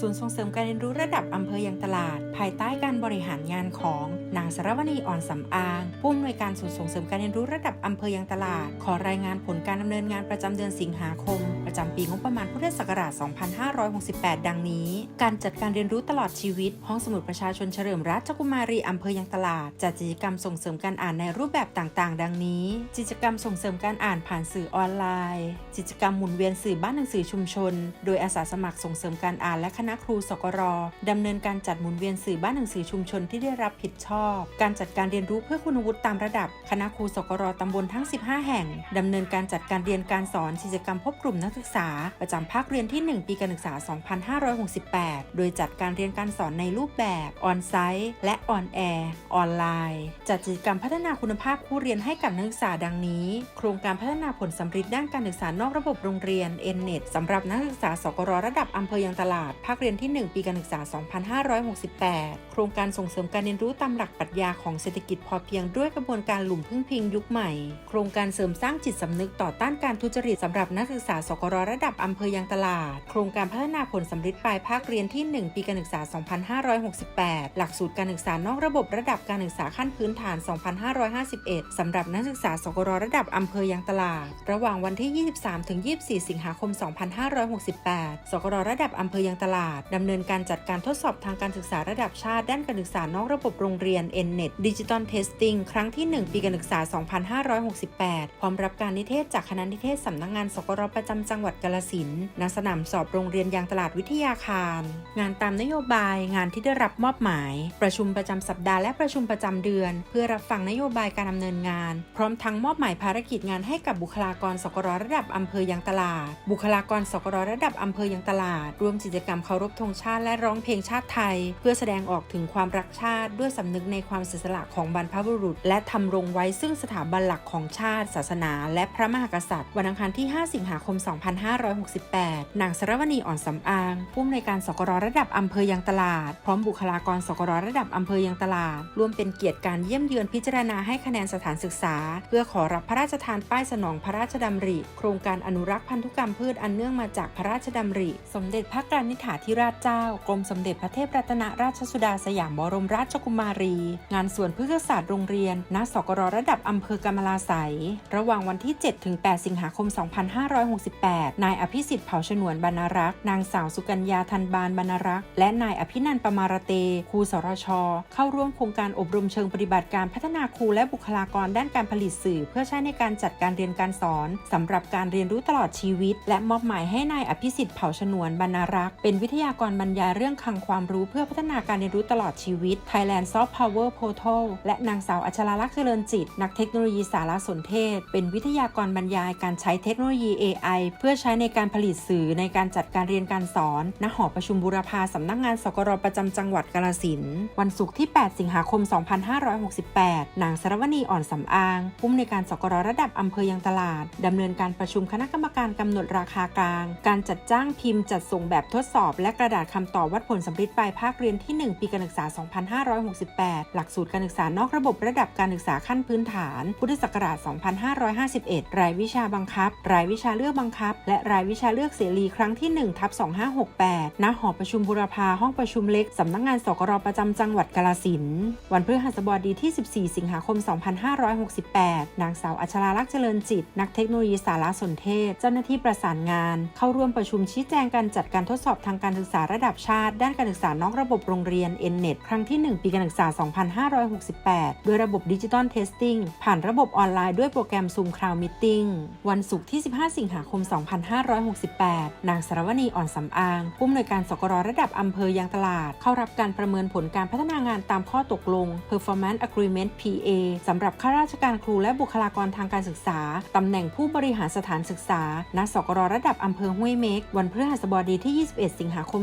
ศูนย์ส่งเสริมการเรียนรู้ระดับอำเภอยังตลาด ภายใต้การบริหารงานของนางสรวณีอ่อนสำอางผู้อำนวยการศูนย์ส่งเสริมการเรียนรู้ระดับอำเภอยังตลาด ขอรายงานผลการดำเนินงานประจำเดือนสิงหาคม ประจำปีงบประมาณพุทธศักราช 2568 ดังนี้ การจัดการเรียนรู้ตลอดชีวิต ห้องสมุดประชาชนเฉลิมราชกุมารีอำเภอยังตลาด จัดกิจกรรมส่งเสริมการอ่านในรูปแบบต่างๆ ดังนี้ กิจกรรมส่งเสริมการอ่านผ่านสื่อออนไลน์ กิจกรรมหมุนเวียนสื่อบ้านหนังสือชุมชน โดยอาสาสมัครส่งเสริมการอ่านและคณะครูสกรดำเนินการจัดหมุนเวียนสื่อบ้านหนังสือชุมชนที่ได้รับผิดชอบ การจัดการเรียนรู้เพื่อคุณวุฒิตามระดับ คณะครูสกรตำบลทั้ง 15 แห่งดำเนินการจัดการเรียนการสอนกิจกรรมพบกลุ่มนักศึกษา ประจำภาคเรียนที่ 1 ปีการศึกษา 2568 โดยจัดการเรียนการสอนในรูปแบบออนไซต์และออนแอร์ออนไลน์จัดกิจกรรมพัฒนาคุณภาพผู้เรียนให้กับนักศึกษาดังนี้ โครงการพัฒนาผลสำเร็จด้านการศึกษานอกระบบโรงเรียน n n e t สำหรับนักศึกษาสกรระดับอำเภอยังตลาดภาคเรียนที่ 1 ปีการศึกษา 2568 โครงการส่งเสริมการเรียนรู้ตามหลักปรัชญาของเศรษฐกิจพอเพียงด้วยกระบวนการหลุมพึ่งพิงยุคใหม่ โครงการเสริมสร้างจิตสำนึกต่อต้านการทุจริตสำหรับนักศึกษาสกรระดับอำเภอยังตลาด โครงการพัฒนาผลสำเร็จปลายภาคเรียนที่ 1 ปีการศึกษา 2568 หลักสูตรการศึกษานอกระบบระดับการศึกษาขั้นพื้นฐาน 2551 สำหรับนักศึกษาสกรระดับอำเภอยังตลาด ระหว่างวันที่ 23-24 สิงหาคม 2568 สกรระดับอำเภอยังตลาดดำเนินการจัดการทดสอบทางการศึกษาระดับชาติด้านการศึกษานอกระบบโรงเรียน n-net Digital Testing ครั้งที่ 1 ปีการศึกษา 2568 พร้อมรับการนิเทศจากคณะนิเทศสำนักงานสกรประจำจังหวัดกาลสินณสนามสอบโรงเรียนยางตลาดวิทยาคาร งานตามนโยบายงานที่ได้รับมอบหมาย ประชุมประจำสัปดาห์และประชุมประจำเดือน เพื่อรับฟังนโยบายการดำเนินงาน พร้อมทั้งมอบหมายภารกิจงานให้กับบุคลากรสกรระดับอำเภอยางตลาด บุคลากรสกรระดับอำเภอยางตลาดร่วมกิจกรรมเคารพธงชาติและร้องเพลงชาติไทย เพื่อแสดงออกถึงความรักชาติ ด้วยสำนึกในความเสียสละของบรรพบุรุษ และทำรงไว้ซึ่งสถาบันหลักของชาติ ศาสนา และพระมหากษัตริย์ วันอังคารที่ 5 สิงหาคม 2568 นางสรวณีอ่อนสำอาง ผู้อำนวยการสกรระดับอำเภอยางตลาด พร้อมบุคลากรสกรระดับอำเภอยางตลาดร่วมเป็นเกียรติการเยี่ยมเยือนพิจารณาให้คะแนนสถานศึกษา เพื่อขอรับพระราชทานป้ายสนองพระราชดำริ โครงการอนุรักษ์พันธุกรรมพืชอันเนื่องมาจากพระราชดำริ สมเด็จพระกนิษฐาธิราชเจ้ากรมสมเด็จพระเทพรัตนราชสุดาสยามบรมราชกุมารี งานสวนพฤกษศาสตร์โรงเรียนณสกรระดับอำเภอกำมะลาไสยระหว่างวันที่7ถึง8สิงหาคม 2568 นายอภิสิทธิ์เผ่าฉนวนบรรรักษ์นางสาวสุกัญญาทันบานบรรรักษ์และนายอภินันท์ปมารเตครูสรช เข้าร่วมโครงการอบรมเชิงปฏิบัติการพัฒนาครูและบุคลากรด้านการผลิตสื่อ เพื่อใช้ในการจัดการเรียนการสอนสำหรับการเรียนรู้ตลอดชีวิต และมอบหมายให้นายอภิสิทธิ์เผ่าฉนวนบรรรักษ์เป็นวิทยากรบรรยายเรื่องคลังความรู้เพื่อพัฒนาการเรียนรู้ตลอดชีวิต Thailand Soft Power Portal และนางสาวอัชราลักษณ์เจริญจิต นักเทคโนโลยีสารสนเทศ เป็นวิทยากรบรรยายการใช้เทคโนโลยี AI เพื่อใช้ในการผลิตสื่อในการจัดการเรียนการสอนณหอประชุมบูรพาสำนักงานสกรประจำจังหวัดกาลสินวันศุกร์ที่ 8 สิงหาคม 2568 นางสรวณีอ่อนสำอางผู้อำนวยการสกรระดับอำเภอยังตลาดดำเนินการประชุมคณะกรรมการกำหนดราคากลาง การจัดจ้างพิมพ์จัดส่งแบบทดสอบอบและกระดาษคำตอบวัดผลสำเร็จปลายภาคเรียนที่ 1 ปีการศึกษา 2568 หลักสูตรการศึกษานอกระบบระดับการศึกษาขั้นพื้นฐาน พุทธศักราช 2551 รายวิชาบังคับ รายวิชาเลือกบังคับ และรายวิชาเลือกเสรีครั้งที่1ทับ2568 ณ หอประชุมบุรพาห้องประชุมเล็ก สำนักงานสกรประจำจังหวัดกาลสิน วันพฤหัสบดีที่ 14 สิงหาคม 2568 นางสาวอัชราลักษณ์เจริญจิต นักเทคโนโลยีสารสนเทศ เจ้าหน้าที่ประสานงาน เข้าร่วมประชุมชี้แจงการจัดการทดสอบทางการศึกษาระดับชาติ ด้านการศึกษานอกระบบโรงเรียน n-net ครั้งที่ 1 ปีการศึกษา 2568 โดยระบบดิจิตอลเทสติ้งผ่านระบบออนไลน์ด้วยโปรแกรม Zoom Cloud Meeting วันศุกร์ที่ 15 สิงหาคม 2568 นางสรวณีอ่อนสำอาง ผู้อำนวยการสกรระดับอำเภอยางตลาด เข้ารับการประเมินผลการพัฒนางานตามข้อตกลง Performance Agreement PA สำหรับข้าราชการครูและบุคลากรทางการศึกษาตำแหน่งผู้บริหารสถานศึกษา ณ สกรระดับอำเภอห้วยเมก วันพฤหัสบดีที่ 21สิสิงหาคม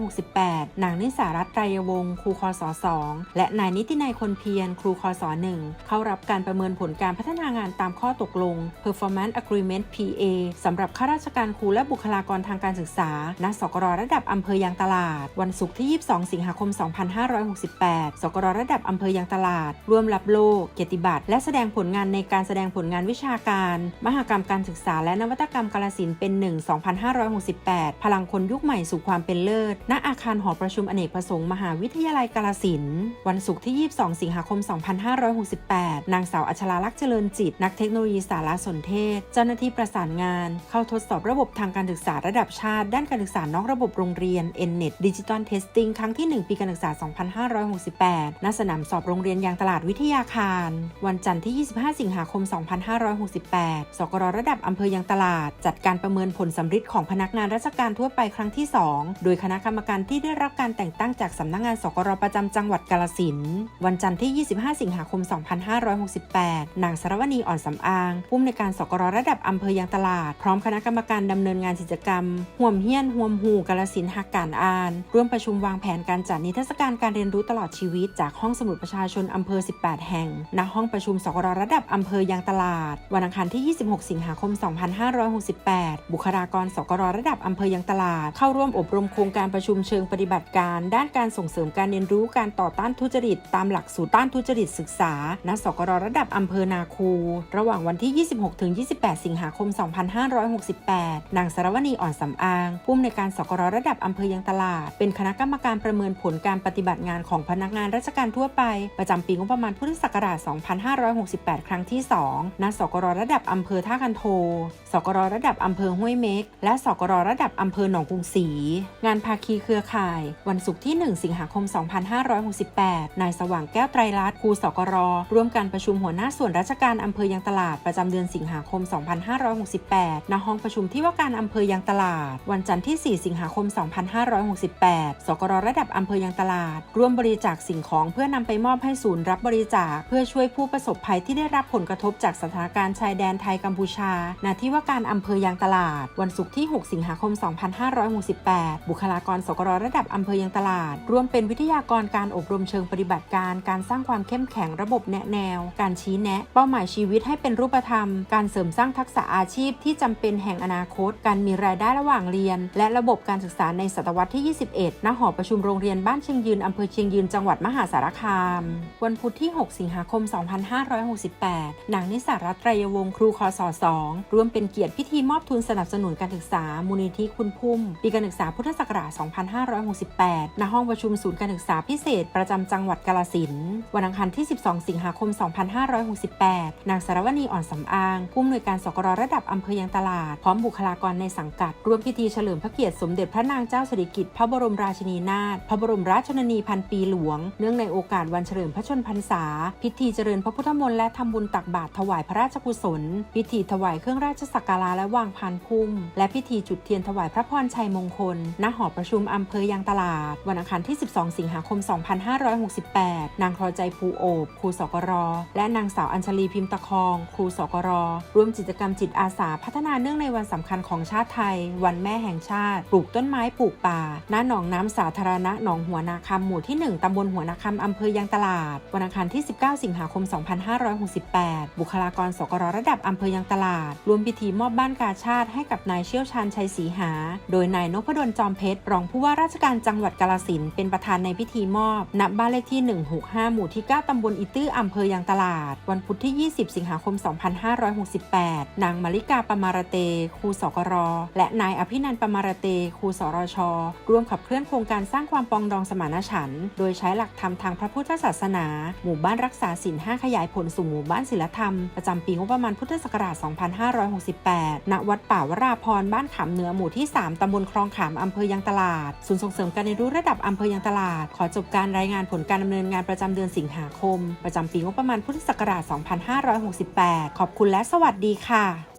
2568 นางนิสารัตน์ไตรยวงศ์ครูคศ2และนายนิตินัยคนเพียรครูคศ1เข้ารับการประเมินผลการพัฒนางานตามข้อตกลง Performance Agreement PA สำหรับข้าราชการครูและบุคลากรทางการศึกษา ณ สกรระดับอำเภอยางตลาด วันศุกร์ที่ 22 สิงหาคม 2568 สกรระดับอำเภอยางตลาด ร่วมรับโล่เกียรติบัตร และแสดงผลงานในการแสดงผลงานวิชาการ มหกรรมการศึกษาและนวัตกรรมกาลสินเป็น 1 2568 พลังคนยุคใหม่หม่สู่ความเป็นเลิศ ณ อาคารหอประชุมอเนกประสงค์มหาวิทยาลัยกาลสิน วันศุกร์ที่ 22 สิงหาคม 2568 นางสาวอัชราลักษณ์เจริญจิต นักเทคโนโลยีสารสนเทศ เจ้าหน้าที่ประสานงาน เข้าทดสอบระบบทางการศึกษาระดับชาติ ด้านการศึกษานอกระบบโรงเรียน NNET Digital Testing ครั้งที่ 1 ปีการศึกษา 2568 ณ สนามสอบโรงเรียนยางตลาดวิทยาคาร วันจันทร์ที่ 25 สิงหาคม 2568 สกรระดับอำเภอยางตลาด จัดการประเมินผลสำฤทธิ์ของพนักงานราชการทั่วไปครั้งที่2 โดยคณะกรรมการที่ได้รับการแต่งตั้งจากสำนักงานสกรประจำจังหวัดกาลสินวันจันทร์ที่ 25 สิงหาคม 2568 นางสรวณีอ่อนสำอางผู้อำนวยการสกรระดับอำเภอยางตลาด พร้อมคณะกรรมการดำเนินงานกิจกรรมห่วมเฮียนห่วมหูกาลสินหักการอ่าน ร่วมประชุมวางแผนการจัดนิทรรศการการเรียนรู้ตลอดชีวิต จากห้องสมุดประชาชนอำเภอ 18 แห่ง ณ ห้องประชุมสกรระดับอำเภอยางตลาด วันอังคารที่ 26 สิงหาคม 2568 บุคลากรสกรระดับอำเภอยางตลาดเข้าร่วมอบรมโครงการประชุมเชิงปฏิบัติการ ด้านการส่งเสริมการเรียนรู้การต่อต้านทุจริต ตามหลักสูตรต้านทุจริตศึกษา ณ สกรระดับอำเภอนาคู ระหว่างวันที่ 26-28 สิงหาคม 2568 นางสารวณีอ่อนสำอางผู้อำนวยการสกรระดับอำเภอยางตลาด เป็นคณะกรรมการประเมินผลการปฏิบัติงานของพนักงานราชการทั่วไป ประจำปีงบประมาณพุทธศักราช 2568 ครั้งที่ 2 ณ สกรระดับอำเภอท่าคันโท สกรระดับอำเภอห้วยเม็ก และสกรระดับอำเภอหนองกรุงศรีงานภาคีเครือข่าย วันศุกร์ที่ 1 สิงหาคม 2568 นายสว่างแก้วไตรรัตน์ครูสกรร่วมการประชุมหัวหน้าส่วนราชการอำเภอยางตลาดประจำเดือนสิงหาคม 2568 ณ ห้องประชุมที่ว่าการอำเภอยางตลาด วันจันทร์ที่ 4 สิงหาคม 2568 สกรระดับอำเภอยางตลาด ร่วมบริจาคสิ่งของเพื่อนำไปมอบให้ศูนย์รับบริจาค เพื่อช่วยผู้ประสบภัยที่ได้รับผลกระทบจากสถานการณ์ชายแดนไทยกัมพูชา ณ ที่ว่าการอำเภอยางตลาด วันศุกร์ที่ 6 สิงหาคม 2568บุคลากรสกรระดับอำเภอยางตลาด ร่วมเป็นวิทยากรการอบรมเชิงปฏิบัติการ การสร้างความเข้มแข็งระบบแนะแนว การชี้แนะ เป้าหมายชีวิตให้เป็นรูปธรรม การเสริมสร้างทักษะอาชีพที่จำเป็นแห่งอนาคต การมีรายได้ระหว่างเรียน และระบบการศึกษาในศตวรรษที่ 21 ณ หอประชุมโรงเรียนบ้านเชียงยืนอำเภอเชียงยืนจังหวัดมหาสารคาม วันพุธที่ 6 สิงหาคม 2568 นางนิสารัตไตรยวงศ์ครูคศ2ร่วมเป็นเกียรติพิธีมอบทุนสนับสนุนการศึกษา มูลนิธิคุณพุ่มปีการศึกษาพุทธศักราช 2568 ณ ห้องประชุมศูนย์การศึกษาพิเศษ ประจำจังหวัดกาลสิน วันอังคารที่ 12 สิงหาคม 2568 นางสารวณีอ่อนสำอาง ผู้อำนวยการสกรระดับอำเภอยางตลาด พร้อมบุคลากรในสังกัด ร่วมพิธีเฉลิมพระเกียรติสมเด็จพระนางเจ้าสิริกิติ์พระบรมราชินีนาถ พระบรมราชชนนีพันปีหลวง เนื่องในโอกาสวันเฉลิมพระชนพรรษา พิธีเจริญพระพุทธมนต์และทำบุญตักบาตรถวายพระราชกุศล พิธีถวายเครื่องราชสักการะและวางพานพุ่ม และพิธีจุดเทียนถวายพระพรชัยมงคล ณ หอประชุมอำเภอยางตลาด วันอังคารที่ 12 สิงหาคม 2568 นางครอใจภูโอบครูสกร และนางสาวอัญชลีพิมพ์ตะคอง ครูสกร ร่วมกิจกรรมจิตอาสาพัฒนาเนื่องในวันสำคัญของชาติไทย วันแม่แห่งชาติ ปลูกต้นไม้ปลูกป่า ณ หนองน้ำสาธารณะหนองหัวนาคำหมู่ที่ 1 ตำบลหัวนาคำอำเภอยางตลาด วันอังคารที่ 19 สิงหาคม 2568 บุคลากรสกรระดับอำเภอยางตลาด ร่วมพิธีมอบบ้านกาชาติให้กับนายเชี่ยวชาญชัยศรีหา โดยนายนพดลจอมเพชรรองผู้ว่าราชการจังหวัดกาลสินเป็นประธานในพิธีมอบณบ้านเลขที่ 165 หมู่ที่ 9 ตำบลอีตื้ออำเภอยางตลาด วันพุธที่ 20 สิงหาคม 2568 นางมาริกาปมาระเต ครูสกร และนายอภินันปมาระเต ครูสรช ร่วมขับเคลื่อนโครงการสร้างความปองดองสมานฉันท์โดยใช้หลักธรรมทางพระพุทธศาสนา หมู่บ้านรักษาศีล5ขยายผลสู่หมู่บ้านศิลธรรม ประจำปีงบประมาณพุทธศักราช 2568 ณ วัดป่าวราพรบ้านขามเหนือหมู่ที่ 3 ตำบลคลองขามอำเภอยางตลาด ศูนย์ส่งเสริมการเรียนรู้ระดับอำเภอยางตลาด ขอจบการรายงานผลการดำเนินงานประจำเดือนสิงหาคม ประจำปีงบประมาณพุทธศักราช 2568 ขอบคุณและสวัสดีค่ะ